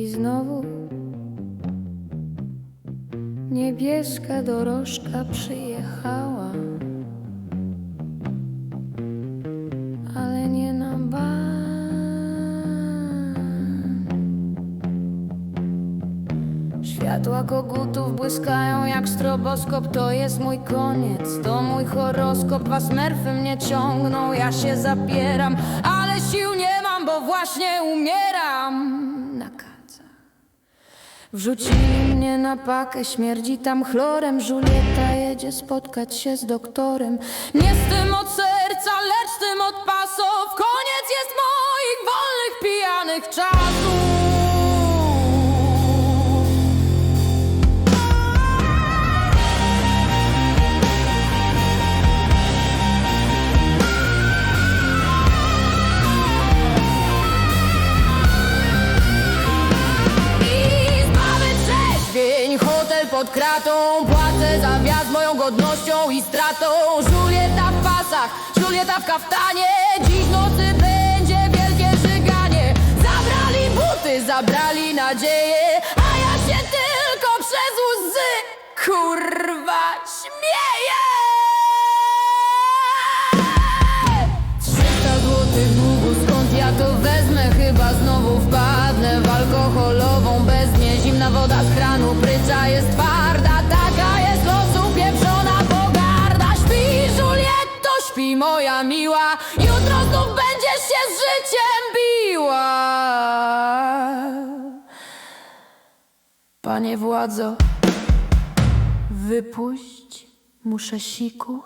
I znowu niebieska dorożka przyjechała, ale nie na bank. Światła kogutów błyskają jak stroboskop To jest mój koniec, to mój horoskop Dwa smerfy mnie ciągną, ja się zapieram Ale sił nie mam, bo właśnie umieram Wrzucili mnie na pakę, śmierdzi tam chlorem Julieta jedzie spotkać się z doktorem. Nie z tym od serca, lecz z tym od pasów. Koniec jest moich wolnych, pijanych czasów pod kratą. Płacę za wjazd moją godnością i stratą. Julieta w pasach, Julieta w kaftanie. Dziś nocy będzie wielkie żyganie. Zabrali buty, zabrali nadzieję A ja się tylko przez łzy Kurwa śmieję. 300 złotych długu, skąd ja to wezmę? Śpi moja miła Jutro znów będziesz się z życiem biła. Panie władzo, wypuść, muszę siku